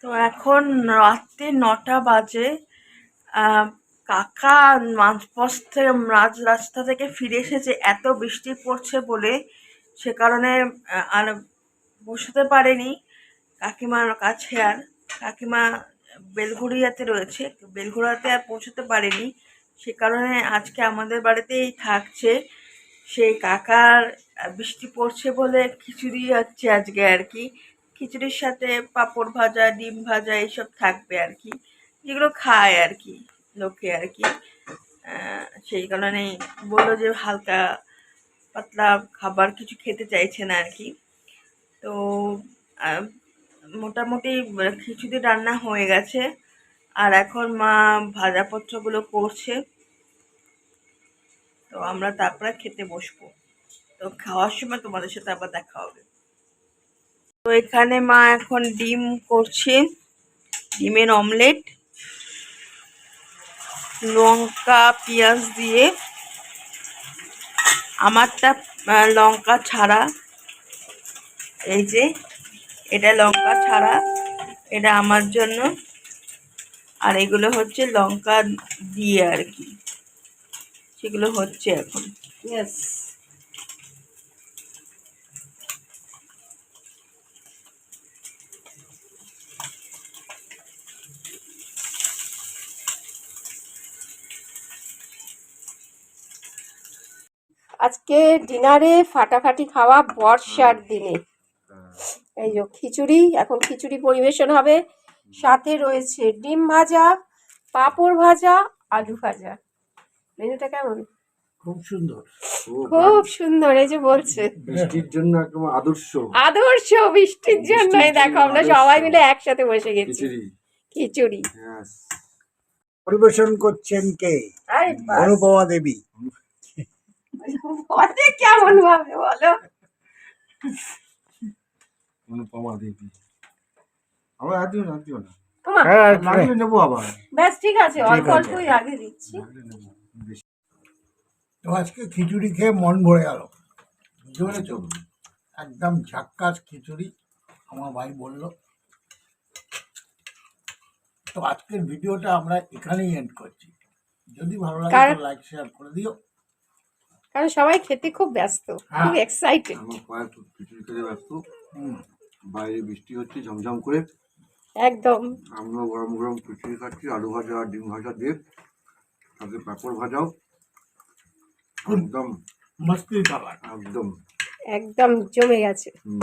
তো এখন রাত্রি নটা বাজে কাকা মাঝপথ থেকে মাঝ রাস্তা থেকে ফিরে এসেছে এত বৃষ্টি পড়ছে বলে সে কারণে আর বসাতে পারেনি। কাকিমার কাছে আর, কাকিমা বেলঘড়িয়াতে রয়েছে, বেলঘড়িয়াতে আর পৌঁছতে পারেনি। সে কারণে আজকে আমাদের বাড়িতেই থাকছে। সেই কাকার বৃষ্টি পড়ছে বলে খিচুড়ি হচ্ছে আজকে আর কি। খিচুড়ির সাথে পাঁপড় ভাজা, ডিম ভাজা এইসব থাকবে আর কি। যেগুলো খায় আর কি, লোকে আর কি। সেই কারণেই বলল যে হালকা পাতলা খাবার কিছু খেতে চাইছে না আর কি। তো মোটামুটি খিচুড়ি রান্না হয়ে গেছে। আর এখন মা ভাজাপত্রগুলো করছে। তো আমরা তারপরে খেতে বসবো। তো খাওয়ার সময় তোমাদের সাথে আবার দেখা হবে। তো এখানে মা এখন ডিম করছে, ডিমের অমলেট, লঙ্কা, পেঁয়াজ দিয়ে। আমারটা লঙ্কা ছাড়া, এই যে, এটা লঙ্কা ছাড়া, এটা আমার জন্য। আর এগুলো হচ্ছে লঙ্কা দিয়ে আর কি। সেগুলো হচ্ছে এখন। ইয়েস আজকে ডিনারে ফাটাফাটি খাওয়া বর্ষার দিনে। এই যে খিচুড়ি এখন খিচুড়ি পরিবেশন হবে। সাথে রয়েছে ডিম ভাজা পাঁপড় ভাজা আলু ভাজা। মেনুটা কেমন? খুব সুন্দর। খুব সুন্দর এই যে বলছে। বৃষ্টির জন্য একদম আদর্শ। আদর্শ বৃষ্টির জন্য। দেখো আমরা সবাই মিলে একসাথে বসে গেছি। খিচুড়ি। খিচুড়ি। পরিবেশন করছেন কে? অনুপমা দেবী। বলে কেমন ভাবে বলো? অনুপমা দেবী আর দিও না দিও না। হ্যাঁ লাগলে নেব আবার। ব্যাস ঠিক আছে অল্প অল্পই আগে দিচ্ছি। লাগলে নেব বেশি। তো আজকে খিচুড়ি খেয়ে মন ভরে গেল। বুঝতে পেরেছ? একদম ঝাক্কাস খিচুড়ি আমার ভাই বলল। তো আজকের ভিডিওটা আমরা এখানেই এন্ড করছি। যদি ভালো লাগে লাইক শেয়ার করে দিও। কারণ সবাই খেতে খুব ব্যস্ত খুব হ্যাঁ। এক্সাইটেড খেতে ব্যস্ত বাইরে বৃষ্টি হচ্ছে ঝমঝম করে। একদম। আমরা গরম গরম খিচুড়ি খাচ্ছি আলু ভাজা আর ডিম ভাজা দিয়ে। তাতে পাঁপড় ভাজাও। একদম। মস্তি খাবার একদম। একদম জমে গেছে। হুম।